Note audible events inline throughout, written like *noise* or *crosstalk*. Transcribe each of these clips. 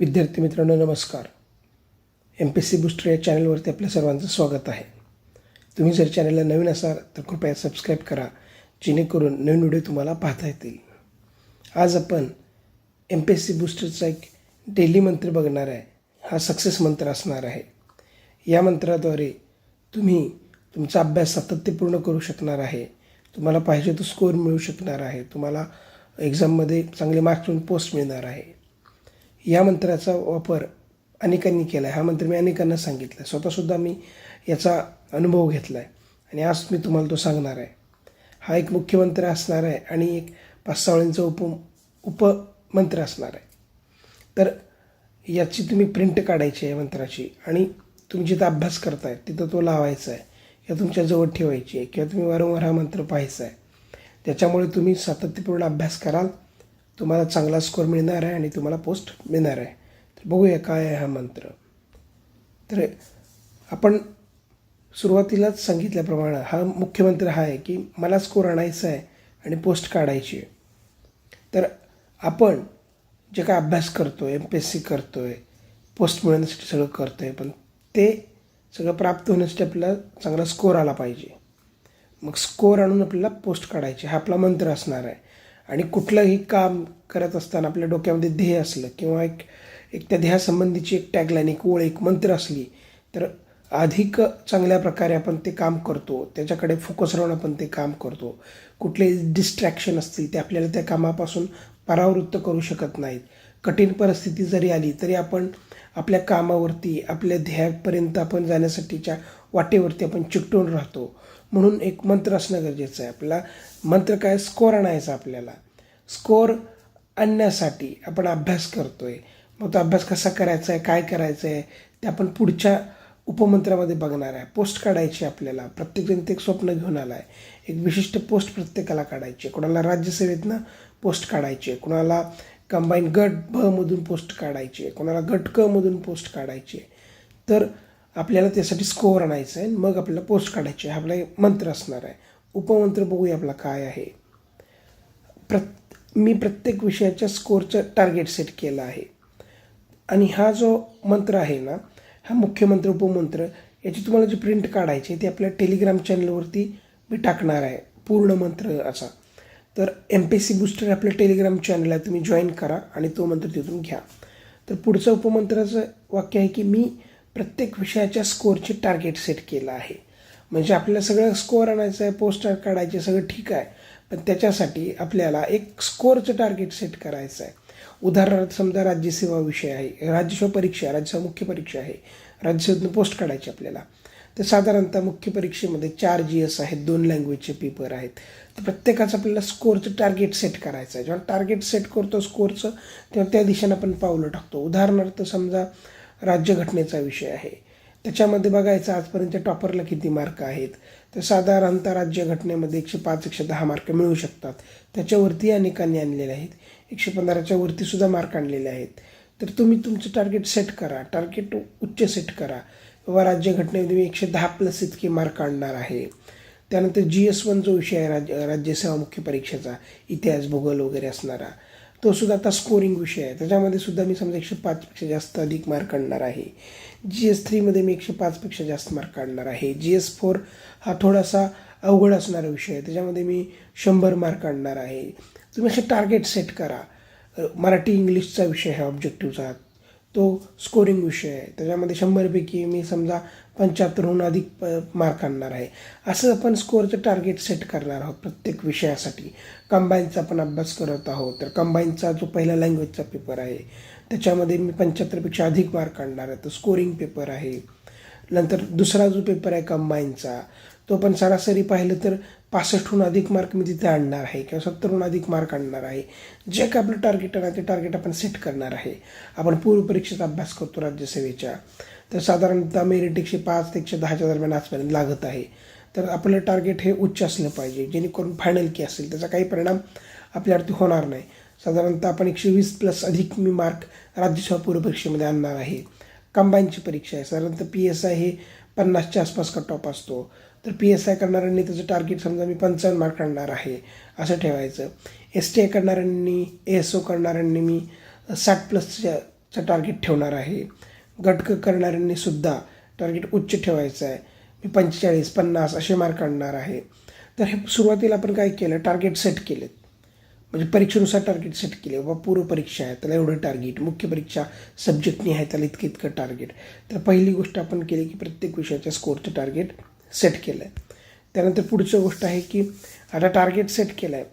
विद्यार्थी मित्रांनो नमस्कार. M P S C booster या चॅनलवरती आपल्या सर्वांचं स्वागत आहे. तुम्ही जर चॅनलला नवीन असाल तर कृपया सबस्क्राईब करा जेणेकरून नवीन व्हिडिओ तुम्हाला पाहता येतील. आज आपण एम पी एस सी बुस्टरचा एक डेली मंत्र बघणार आहे. हा सक्सेस मंत्र असणार आहे. या मंत्राद्वारे तुम्ही तुमचा अभ्यास सातत्यपूर्ण करू शकणार आहे. तुम्हाला पाहिजे तो स्कोअर मिळू शकणार आहे. तुम्हाला एक्झाममध्ये चांगले मार्क्स मिळून पोस्ट मिळणार आहे. या मंत्राचा वापर अनेकांनी केला आहे हा मंत्र मी अनेकांना सांगितला आहे स्वतःसुद्धा मी याचा अनुभव घेतला आहे आणि आज मी तुम्हाला तो सांगणार आहे. हा एक मुख्य मंत्र असणार आहे आणि एक पाच सहा उप उपमंत्र असणार आहे. तर याची तुम्ही प्रिंट काढायची आहे या मंत्राची आणि तुम्ही जिथं अभ्यास करताय तिथं तो लावायचा आहे. किंवा तुमच्या जवळ ठेवायची आहे. किंवा तुम्ही वारंवार हा मंत्र पाहायचा आहे. त्याच्यामुळे तुम्ही सातत्यपूर्ण अभ्यास कराल. तुम्हाला चांगला स्कोअर मिळणार आहे आणि तुम्हाला पोस्ट मिळणार आहे. तर बघूया काय आहे हा मंत्र. तर आपण सुरुवातीलाच सांगितल्याप्रमाणे हा मुख्य मंत्र हा आहे की मला स्कोर आणायचा आहे आणि पोस्ट काढायची आहे. तर आपण जे काय अभ्यास करतो आहे एम पी एस सी करतो आहे पोस्ट मिळवण्यासाठी सगळं करतो आहे पण ते सगळं प्राप्त होण्यासाठी आपल्याला चांगला स्कोअर आला पाहिजे. मग स्कोअर आणून आपल्याला पोस्ट काढायची हा आपला मंत्र असणार आहे. आणि कुठलंही काम करत असताना आपल्या डोक्यामध्ये ध्येय असलं किंवा एक एक त्या ध्येयासंबंधीची एक टॅगलाईन एक ओळ एक मंत्र असली तर अधिक चांगल्या प्रकारे आपण ते काम करतो. त्याच्याकडे फोकस राहून आपण ते काम करतो. कुठले डिस्ट्रॅक्शन असतील ते आपल्याला त्या कामापासून परावृत्त करू शकत नाहीत. कठीण परिस्थिती जरी आली तरी आपण आपल्या कामावरती आपल्या ध्येयापर्यंत आपण जाण्यासाठीच्या वाटेवरती आपण चिकटून राहतो. म्हणून एक मंत्र असणं गरजेचं आहे आपला मंत्र काय? स्कोअर आणायचा आपल्याला. स्कोअर आणण्यासाठी आपण अभ्यास करतो आहे मग तो अभ्यास कसा करायचा आहे? काय करायचं आहे? ते आपण पुढच्या उपमंत्रामध्ये बघणार आहे. पोस्ट काढायची आपल्याला. प्रत्येकजण ते एक स्वप्न घेऊन आला आहे एक विशिष्ट पोस्ट प्रत्येकाला काढायची आहे. कोणाला राज्यसेवेतनं पोस्ट काढायची आहे. कोणाला कंबाईन गट भमधून मधून पोस्ट काढायची आहे कोणाला गट क मधून पोस्ट काढायची. आहे तर आपल्याला त्यासाठी स्कोअर आणायचं आहे आणि मग आपल्याला पोस्ट काढायची आहे. हा आपला एक मंत्र असणार आहे. उपमंत्र बघूया आपला काय आहे. प्रत मी प्रत्येक विषयाच्या स्कोअरचं टार्गेट सेट केलं आहे. आणि हा जो मंत्र आहे ना हा मुख्यमंत्र उपमंत्र याची तुम्हाला जी प्रिंट काढायची आहे ती आपल्या टेलिग्राम चॅनलवरती मी टाकणार आहे. पूर्ण मंत्र असा. तर एम पी सी बुस्टर आपल्या टेलिग्राम चॅनल आहे तुम्ही जॉईन करा आणि तो मंत्र तिथून घ्या. तर पुढचं उपमंत्राचं वाक्य आहे की मी प्रत्येक विषयाच्या स्कोअरचे टार्गेट सेट केलं आहे. म्हणजे आपल्याला सगळं स्कोअर आणायचं आहे पोस्टर काढायचे सगळं ठीक आहे. पण त्याच्यासाठी आपल्याला एक स्कोअरचं टार्गेट सेट करायचं आहे. उदाहरणार्थ समजा राज्यसेवा विषय आहे राज्यसेवा परीक्षा राज्यसेवा मुख्य परीक्षा आहे. राज्यसेवेतून पोस्ट काढायची आपल्याला. तर साधारणतः मुख्य परीक्षेमध्ये चार जी एस आहेत दोन लँग्वेजचे पेपर आहेत. तर प्रत्येकाचं आपल्याला स्कोरचं टार्गेट सेट करायचं आहे. जेव्हा टार्गेट सेट करतो स्कोअरचं तेव्हा त्या दिशेनं आपण पावलं टाकतो. उदाहरणार्थ समजा राज्यघटनेचा विषय आहे. त्याच्यामध्ये बघायचं आजपर्यंत टॉपरला किती मार्क आहेत? तर साधारणतः राज्यघटनेमध्ये एकशे पाच एकशे दहा मार्क मिळू शकतात. त्याच्यावरती अनेकांनी आणलेले आहेत. एकशे पंधराच्या वरतीसुद्धा मार्क आणलेले आहेत. तर तुम्ही तुमचं टार्गेट सेट करा. टार्गेट उच्च सेट करा. किंवा राज्यघटनेमध्ये मी एकशे दहा प्लस इतके मार्क आणणार आहे. त्यानंतर जी एस वन जो विषय आहे राज्य राज्यसेवा मुख्य परीक्षेचा इतिहास भूगोल वगैरे असणारा तो सुद्धा आता स्कोरिंग विषय आहे. त्याच्यामध्ये सुद्धा मी समजा एकशे पाचपेक्षा जास्त अधिक मार्क आणणार आहे. जी एस थ्रीमध्ये मी एकशे पाचपेक्षा जास्त मार्क काढणार आहे. जी एस फोर हा थोडासा अवघड असणारा विषय आहे. त्याच्यामध्ये मी शंभर मार्क आणणार आहे. तुम्ही असे टार्गेट सेट करा. मराठी इंग्लिशचा विषय आहे ऑब्जेक्टिव्हचा तो स्कोरिंग विषय आहे. त्याच्यामध्ये शंभरपैकी मी समजा पंच्याहत्तरहून अधिक प मार्क आणणार आहे. असं आपण स्कोअरचं टार्गेट सेट करणार आहोत प्रत्येक विषयासाठी. कंबाईनचा आपण अभ्यास करत आहोत. तर कंबाईनचा जो पहिला लँग्वेजचा पेपर आहे त्याच्यामध्ये मी पंच्याहत्तरपेक्षा अधिक मार्क आणणार आहे. तो स्कोरिंग पेपर आहे. नंतर दुसरा जो पेपर आहे कंबाईनचा तो पण सरासरी पाहिलं तर पासष्टहून अधिक मार्क मी तिथे आणणार आहे किंवा सत्तरहून अधिक मार्क आणणार आहे. जे काय आपलं टार्गेट आहे ते टार्गेट आपण सेट करणार आहे. आपण पूर्वपरीक्षेचा अभ्यास करतो राज्यसेवेच्या. तर साधारणतः मेरिट एकशे पाच ते एकशे दहाच्या दरम्यान आजपर्यंत लागत आहे. तर आपलं टार्गेट हे उच्च असलं पाहिजे जेणेकरून फायनल की असेल. त्याचा काही परिणाम आपल्यावरती होणार नाही. साधारणतः आपण एकशे वीस प्लस अधिक मी मार्क राज्यसभा पूर्व परीक्षेमध्ये आणणार आहे. कंबाईनची परीक्षा आहे. साधारणतः पी एस आय हे पन्नासच्या आसपास कट ऑफ असतो. तर पी एस आय करणाऱ्यांनी त्याचं टार्गेट समजा मी पंचावन्न मार्क आणणार आहे असं ठेवायचं. एस टी आय करणाऱ्यांनी ए एस ओ करणाऱ्यांनी मी साठ प्लसच्या टार्गेट ठेवणार आहे. गट करणाऱ्यांनी सुद्धा टार्गेट उच्च ठेवायचं आहे. मी पंचेचाळीस पन्नास असे मार्क आणणार आहे. तर हे सुरुवातीला आपण काय केलं? टार्गेट सेट केलेत. म्हणजे परीक्षेनुसार टार्गेट सेट केले. बाबा पूर्व परीक्षा आहे त्याला एवढं टार्गेट मुख्य परीक्षा सब्जेक्टनी आहे त्याला इतकं इतकं टार्गेट तर पहिली गोष्ट आपण केली की प्रत्येक विषयाच्या स्कोअरचं टार्गेट सेट केलं आहे त्यानंतर पुढचं गोष्ट आहे की आता टार्गेट सेट केलं आहे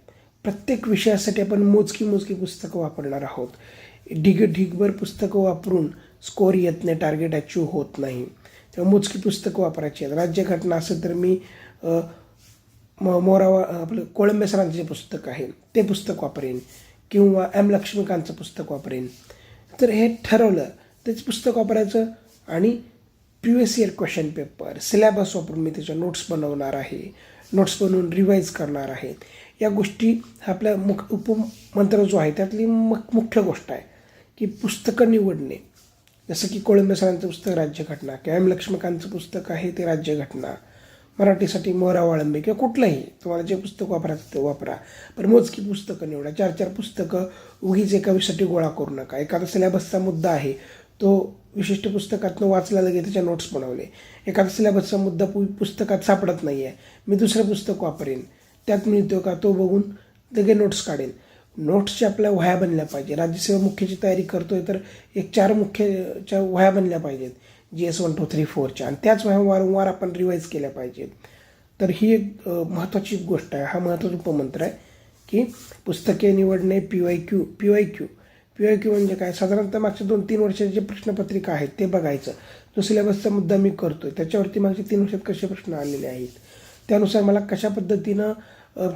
प्रत्येक विषयासाठी आपण मोजकी मोजकी पुस्तकं वापरणार आहोत. ढिग ढिगभर पुस्तकं वापरून स्कोअर येत नाही टार्गेट अचीव होत नाही. तेव्हा मोजकी पुस्तकं वापरायची आहेत. राज्यघटना असेल तर मी म मोरावा आपलं कोळंबे सरांचं जे पुस्तक आहे ते पुस्तक वापरेन. किंवा एम लक्ष्मीकांतचं पुस्तक वापरेन. तर हे ठरवलं तेच पुस्तक वापरायचं आणि previous year question paper syllabus वापरून मी त्याच्या नोट्स बनवणार आहे. नोट्स बनवून रिवाईज करणार आहे. या गोष्टी हा आपल्या मुख उपमंत्र जो आहे त्यातली मग मुख्य गोष्ट आहे की पुस्तकं निवडणे. जसं की कोळंबे सरांचं पुस्तक राज्यघटना किंवा एम लक्ष्मीकांतचं पुस्तक आहे ते राज्यघटना मराठीसाठी मोरा वाळंबे किंवा कुठलंही तुम्हाला जे पुस्तक वापरायचं ते वापरा. पण मोजकी पुस्तकं निवडा. चार चार पुस्तकं उगीच एका विषयासाठी गोळा करू नका. एखादा सिलेबसचा मुद्दा आहे तो विशिष्ट पुस्तकातनं वाचला लगे त्याच्या नोट्स बनवले. एखादा सिलेबसचा मुद्दा पु पुस्तकात सापडत नाही आहे मी दुसरं पुस्तक वापरेन. त्यात मिळतो का तो बघून लगे नोट्स काढेन. नोट्सच्या आपल्या वह्या बनल्या पाहिजे राज्यसेवा मुख्याची तयारी करतोय तर एक चार मुख्यच्या वह्या बनल्या पाहिजेत. G S one two three फोरच्या. आणि त्याच वह्या वारंवार आपण रिवाईज केल्या पाहिजेत. तर ही एक महत्त्वाची गोष्ट आहे. हा महत्त्वाचा उपमंत्र आहे की पुस्तके निवडणे P Y Q P Y Q P Y Q म्हणजे काय? साधारणतः मागच्या दोन तीन वर्षाचे जे प्रश्नपत्रिका आहेत ते बघायचं. जो सिलेबसचा मुद्दा मी करतोय. त्याच्यावरती मागच्या तीन वर्षात कसे प्रश्न आलेले आहेत? त्यानुसार मला कशा पद्धतीनं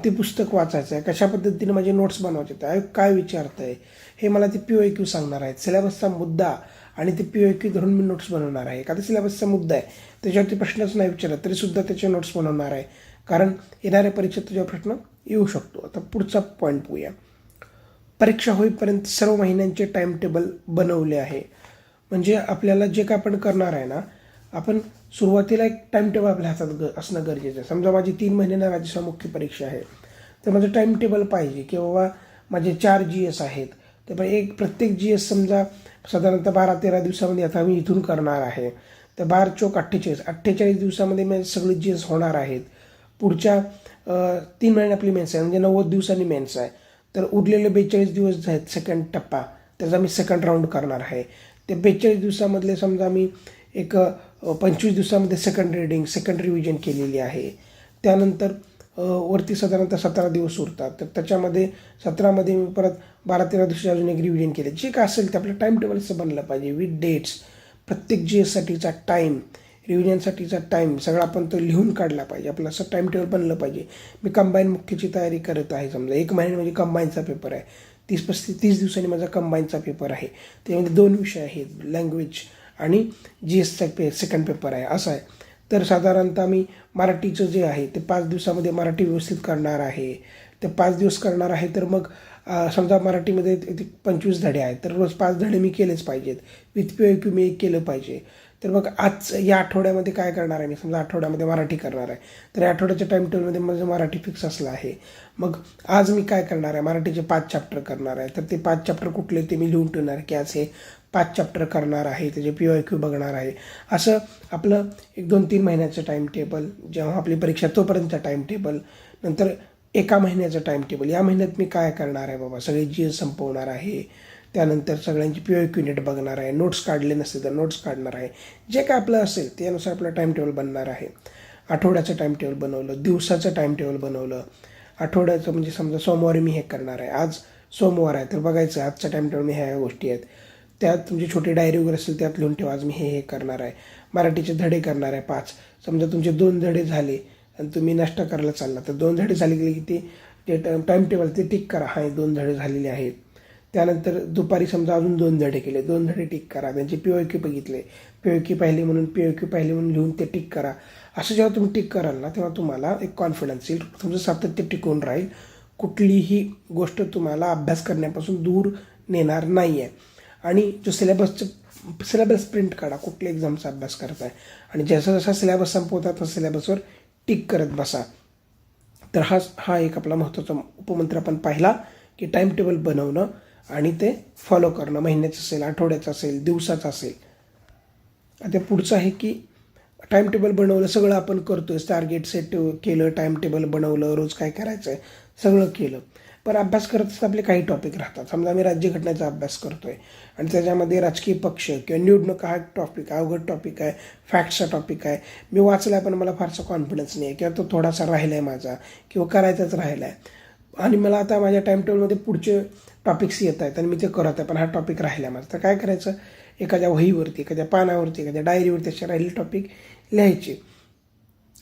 ते पुस्तक वाचायचं आहे. कशा पद्धतीने माझे नोट्स बनवायचे आहेत आहे काय विचारतं आहे हे मला ते पी वाय क्यू सांगणार आहेत. सिलेबसचा मुद्दा आणि ते पी वाय क्यू धरून मी नोट्स बनवणार आहे. एखादा सिलेबसचा मुद्दा आहे त्याच्यावरती प्रश्नच नाही विचारत तरीसुद्धा त्याचे नोट्स बनवणार आहे. कारण येणाऱ्या परीक्षेत त्याच्यावर प्रश्न येऊ शकतो. आता पुढचा पॉईंट पाहूया परीक्षा होईपर्यंत सर्व महिन्यांचे टाईम टेबल बनवले आहे. म्हणजे आपल्याला जे काय आपण करणार आहे ना आपण सुरुवातीला एक टाईमटेबल आपल्या हातात ग असणं गरजेचं आहे. समजा माझी तीन महिन्यांना राज्यसेवा मुख्य परीक्षा आहे. तर माझं टाईम टेबल पाहिजे की बाबा माझे चार जी एस आहेत. तर पण एक प्रत्येक जी एस समजा साधारणतः बारा तेरा दिवसामध्ये आता मी इथून करणार आहे. तर बार चोक अठ्ठेचाळीस. अठ्ठेचाळीस दिवसामध्ये माझे सगळे जी एस होणार आहेत. पुढच्या तीन महिने आपली मेन्स आहे. म्हणजे नव्वद दिवसांनी मेन्स आहे. तर उरलेले बेचाळीस दिवस आहेत सेकंड टप्पा. त्याचा मी सेकंड राऊंड करणार आहे. ते बेचाळीस दिवसामधले समजा मी एक पंचवीस दिवसामध्ये सेकंड रिडिंग सेकंड रिव्हिजन केलेली आहे. त्यानंतर वरती साधारणतः सतरा दिवस उरतात. तर त्याच्यामध्ये सतरामध्ये मी परत बारा तेरा दिवशी अजून एक रिव्हिजन केले. जे काय असेल ते आपलं टाईम टेबलचं बनलं पाहिजे. विथ डेट्स प्रत्येक जी एससाठीचा टाईम रिव्हिजनसाठीचा टाईम सगळा आपण तो लिहून काढला पाहिजे. आपलं असं टाईम टेबल बनलं पाहिजे. मी कंबाईन मुख्यची तयारी करत आहे समजा. एक महिने म्हणजे कंबाईनचा पेपर आहे. तीस पस्तीस तीस दिवसांनी माझा कंबाईनचा पेपर आहे. त्यामध्ये दोन विषय आहेत. लँग्वेज आणि जी एसचा पे सेकंड पेपर आहे असं आहे. तर साधारणतः मी मराठीचं जे आहे ते पाच दिवसामध्ये मराठी व्यवस्थित करणार आहे. ते पाच दिवस करणार आहे तर मग समजा मराठीमध्ये पंचवीस धडे आहेत तर रोज पाच धडे मी केलेच पाहिजेत. विथ पी क्यू मी एक केलं पाहिजे. तर मग आज या आठवड्यामध्ये काय करणार आहे मी? समजा आठवड्यामध्ये मराठी करणार आहे. तर या आठवड्याच्या टाईम टेबलमध्ये माझं मराठी फिक्स असलं आहे. मग आज मी काय करणार आहे? मराठीचे पाच चॅप्टर करणार आहे. तर ते पाच चॅप्टर कुठले ते मी लिहून ठेवणार की आज हे पाच चॅप्टर करणार आहे त्याचे पी वाय क्यू बघणार आहे. असं आपलं एक दोन तीन महिन्याचं टाईम टेबल जेव्हा आपली परीक्षा तोपर्यंत टाईम टेबल नंतर एका महिन्याचं टाईम टेबल या महिन्यात मी काय करणार आहे बाबा? सगळे जी एस संपवणार आहे. त्यानंतर सगळ्यांची पी ओ क्यू बघणार आहे. नोट्स काढले नसते तर नोट्स काढणार आहे. जे काय आपलं असेल त्यानुसार आपलं टाईम टेबल बनणार आहे. आठवड्याचं टाईम टेबल बनवलं दिवसाचं टाईम टेबल बनवलं. आठवड्याचं म्हणजे समजा सोमवारी मी हे करणार आहे. आज सोमवार आहे तर बघायचं आजचं टाईम टेबल मी ह्या ह्या गोष्टी आहेत. त्यात तुमची छोटी डायरी वगैरे असेल त्यात लिहून ठेवा आज मी हे हे करणार आहे. मराठीचे धडे करणार आहे पाच. समजा तुमचे दोन धडे झाले आणि तुम्ही नाश्ता करायला चालला तर दोन धडे झाले की ते जे टाईम टेबल ते टिक करा. हा दोन धडे झालेले आहेत. त्यानंतर दुपारी समजा अजून दोन धडे केले दोन धडे टिक करा. त्यांचे पी क्यू बघितले. पी क्यू पाहिले म्हणून पी क्यू पाहिले म्हणून लिहून ते टिक करा. असं जेव्हा तुम्ही टिक कराल ना तेव्हा तुम्हाला एक कॉन्फिडन्स येईल. तुमचं सातत्य टिकून राहील. कुठलीही गोष्ट तुम्हाला अभ्यास करण्यापासून दूर नेणार नाही आहे आणि जो सिलेबसचं सिलेबस प्रिंट काढा कुठल्या एक्झामचा अभ्यास करताय. आणि जसा जसा सिलेबस संपवता तसा सिलेबसवर टिक करत बसा. तर हा हा एक आपला महत्त्वाचा उपमंत्र आपण पाहिला की टाईम टेबल बनवणं आणि ते फॉलो करणं. महिन्याचं असेल आठवड्याचं असेल दिवसाचं असेल. आता पुढचं आहे की टाईम टेबल बनवलं सगळं आपण करतोय. टार्गेट सेट केलं टाईम टेबल बनवलं रोज काय करायचं आहे सगळं केलं. पण अभ्यास करत असताना आपले काही टॉपिक राहतात. समजा मी राज्यघटनेचा अभ्यास करतो आहे आणि त्याच्यामध्ये राजकीय पक्ष किंवा निवडणूक हा टॉपिक अवघड टॉपिक आहे फॅक्टचा टॉपिक आहे. मी वाचला पण मला फारसा कॉन्फिडन्स नाही आहे किंवा तो थोडासा राहिला आहे माझा किंवा करायचाच राहिला आहे आणि मला आता माझ्या टाईम टेबलमध्ये पुढचे टॉपिक्स येत आहेत आणि मी ते करत आहे पण हा टॉपिक राहिला आहे माझा. तर काय करायचं? एखाद्या वहीवरती एखाद्या पानावरती एखाद्या डायरीवरती असे राहिले टॉपिक लिहायचे.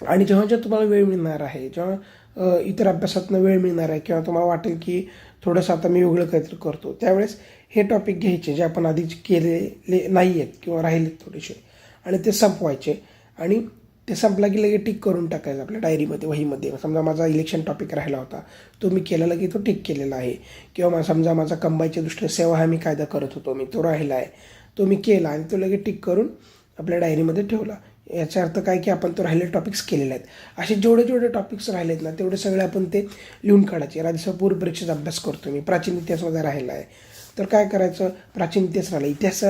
आणि जेव्हा जेव्हा तुम्हाला वेळ मिळणार आहे जेव्हा इतर अभ्यासातनं वेळ मिळणार आहे किंवा तुम्हाला वाटेल की थोडंसं आता मी वेगळं काहीतरी करतो त्यावेळेस हे टॉपिक घ्यायचे जे आपण आधीच केलेले नाही आहेत किंवा राहिलेत थोडेसे. आणि ते संपवायचे. आणि ते संपला की लगेच टिक करून टाकायचं आपल्या डायरीमध्ये वहीमध्ये. समजा माझा इलेक्शन टॉपिक राहिला होता तो मी केलेला की तो टिक केलेला आहे. किंवा मा- समजा माझा कंबाईच्या दृष्टीने सेवा हा मी कायदा करत होतो मी तो राहिला आहे तो मी केला आणि तो लगेच टिक करून आपल्या डायरीमध्ये ठेवला. याचा अर्थ काय की आपण तो राहिलेले टॉपिक्स केलेले आहेत. असे जेवढे जेवढे टॉपिक्स राहिले आहेत ना तेवढे सगळे आपण ते लिहून काढायचे. राज्यसभा पूर्व परीक्षेचा अभ्यास करतो. मी प्राचीन इतिहासमध्ये राहिला आहे. तर काय करायचं? प्राचीन इतिहास राहिला. इतिहास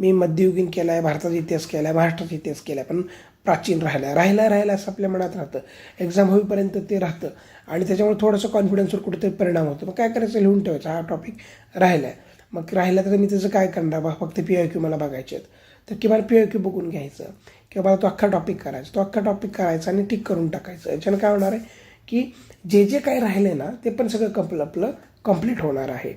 मी मध्ययुगीन केला आहे भारताचा इतिहास केला आहे महाराष्ट्राचा इतिहास केला आहे पण प्राचीन राहिला. आहे राहिला राहिला असं आपल्या मनात राहतं. एक्झाम होईपर्यंत ते राहतं. आणि त्याच्यामुळे थोडंसं कॉन्फिडन्सवर कुठेतरी परिणाम होतो. मग काय करायचं? लिहून ठेवायचं. हा टॉपिक राहिला आहे मग राहिला तर मी त्याचं काय करणार? बा फक्त पी आय क्यू मला बघायचे आहेत. तर किमान पी आय क्यू बघून घ्यायचं. किंवा मला तो अख्खा टॉपिक करायचा. तो अख्खा टॉपिक करायचा आणि टिक करून टाकायचं. याच्यानं काय होणार आहे की जे जे काही राहिले ना ते पण सगळं कंप्ल आपलं कंप्लीट होणार आहे.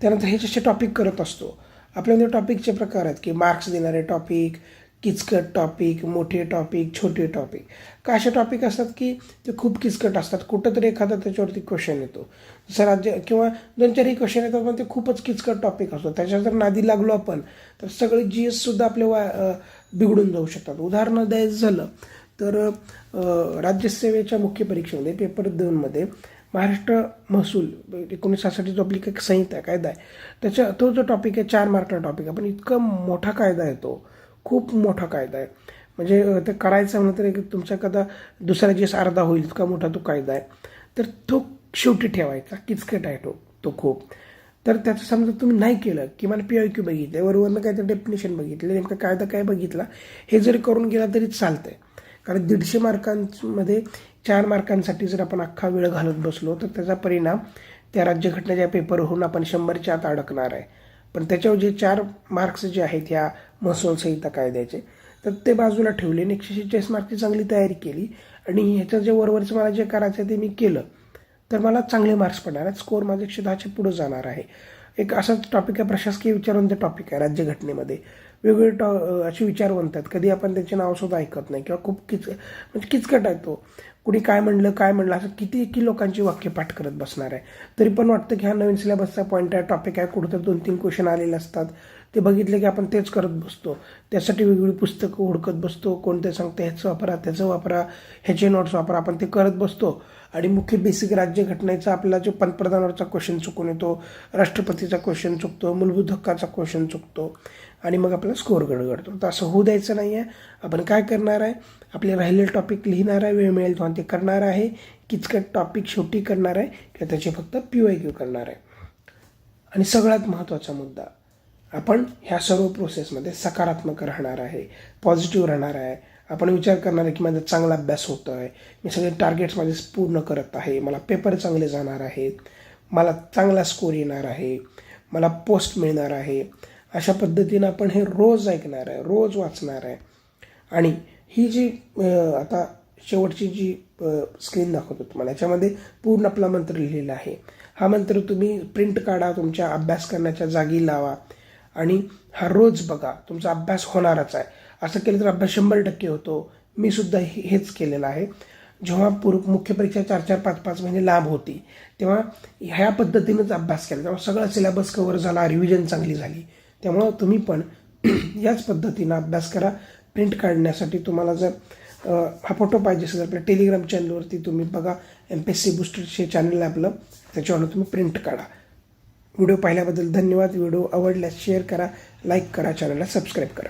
त्यानंतर हे जसे टॉपिक करत असतो आपल्यामध्ये टॉपिकचे प्रकार आहेत की मार्क्स देणारे टॉपिक किचकट टॉपिक मोठे टॉपिक छोटे टॉपिक का असे टॉपिक असतात की ते खूप किचकट असतात? कुठंतरी एखादा त्याच्यावरती क्वेश्चन येतो. जसं राज्य किंवा दोन चारही क्वेश्चन येतात पण ते खूपच किचकट टॉपिक असतो. त्याच्या जर नादी लागलो आपण तर सगळे जी एससुद्धा आपले वा बिघडून जाऊ शकतात. उदाहरणं द्यायचं झालं तर राज्यसेवेच्या मुख्य परीक्षेमध्ये पेपर दोनमध्ये महाराष्ट्र महसूल एकोणीसशे सासष्टची जो आपली एक संहिता आहे कायदा आहे त्याच्या तो जो टॉपिक आहे चार मार्कला टॉपिक आहे. पण इतका मोठा कायदा आहे तो खूप मोठा कायदा आहे. म्हणजे ते करायचं म्हणलं तर एक तुमचा एखादा दुसरा जे अर्धा होईल इतका मोठा तो कायदा आहे. तर तो शेवटी ठेवायचा किचकट आहे तो तो खूप. तर त्याचं समजा तुम्ही नाही केलं किमान पी आय क्यू बघितलं वरवरनं काय तर डेफिनेशन बघितलं नेमकं तर काय बघितला हे जरी करून गेला तरी चालतंय. कारण दीडशे मार्कांमध्ये चार मार्कांसाठी जर आपण अख्खा वेळ घालत बसलो तर त्याचा परिणाम त्या राज्यघटनेच्या पेपरहून आपण शंभरच्या आत अडकणार आहे. पण त्याच्यावर जे चार मार्क्स जे आहेत ह्या महसूल संहिता कायद्याचे तर ते बाजूला ठेवले. आणि एकशे शेहेचाळीस मार्कची चांगली तयारी केली. आणि ह्याचं जे वरवरचं मला जे करायचं आहे ते मी केलं. तर मला चांगले मार्क्स पडणार आहेत. स्कोअर माझे एकशे दहाच्या पुढं जाणार आहे. एक असाच टॉपिक आहे प्रशासकीय विचारवंत टॉपिक आहे राज्यघटनेमध्ये. वेगवेगळे टॉ असे विचारवंत आहेत कधी आपण त्यांचे नावसुद्धा ऐकत नाही किंवा खूप किच म्हणजे किचकट आहे तो. कुणी काय म्हणलं काय म्हणलं असं किती की लोकांची वाक्य पाठ करत बसणार आहे. तरी पण वाटतं की हा नवीन सिलेबसचा पॉईंट आहे टॉपिक आहे कुठं तर दोन तीन क्वेश्चन आलेले असतात. ते बघितले की आपण तेच करत बसतो. त्यासाठी वेगवेगळी पुस्तकं हुडकत बसतो. कोणते सांगते ह्याचं वापरा त्याचं वापरा ह्याचे नोट्स वापरा. आपण ते करत बसतो. आणि मुख्य बेसिक राज्यघटनेचा आपला जो पंतप्रधानावरचा क्वेश्चन चुकून येतो राष्ट्रपतीचा क्वेश्चन चुकतो मूलभूत हक्काचा क्वेश्चन चुकतो आणि मग आपला स्कोअर गडगडतो. तर असं होऊ द्यायचं नाही आहे आपण काय करणार आहे? आपले राहिलेले टॉपिक लिहिणार आहे वेळ मिळेल तेव्हा ते करणार आहे. किचकट टॉपिक शेवटी करणार आहे किंवा त्याचे फक्त पी वाय क्यू करणार आहे. आणि सगळ्यात महत्त्वाचा मुद्दा आपण ह्या सर्व प्रोसेसमध्ये सकारात्मक राहणार आहे पॉझिटिव्ह राहणार आहे. आपण विचार करणार आहे की माझा चांगला अभ्यास होतो आहे मी सगळे टार्गेट्स माझे पूर्ण करत आहे. मला पेपर चांगले जाणार आहेत. मला चांगला स्कोर येणार आहे. मला पोस्ट मिळणार आहे. अशा पद्धतीनं आपण हे रोज ऐकणार आहे. रोज वाचणार आहे. आणि ही जी आता शेवटची जी स्क्रीन दाखवतो तुम्हाला याच्यामध्ये पूर्ण आपला मंत्र लिहिलेला आहे. हा मंत्र तुम्ही प्रिंट काढा तुमच्या अभ्यास करण्याच्या जागी लावा. आणि हा रोज बघा तुमचा अभ्यास होणारच आहे. असं केलं तर अभ्यास शंभर टक्के होतो. मी सुद्धा हे- हेच केलेलं आहे. जेव्हा पूर्व मुख्य परीक्षा चार चार पाच पाच महिने लांब होती तेव्हा ह्या पद्धतीनंच अभ्यास केला. तेव्हा सगळा सिलेबस कवर झाला रिव्हिजन चांगली झाली. त्यामुळं तुम्ही पण *clears throat* याच पद्धतीनं अभ्यास करा. प्रिंट काढण्यासाठी तुम्हाला जर हा फोटो पाहिजे असेल तर आपल्या टेलिग्राम चॅनलवरती तुम्ही बघा. एम पी एस सी बुस्टरचे चॅनल आहे आपलं. त्याच्यावर तुम्ही प्रिंट काढा. व्हिडिओ पाहिल्याबद्दल धन्यवाद. व्हिडिओ आवडल्यास शेअर करा लाईक करा चॅनलला सबस्क्राईब करा.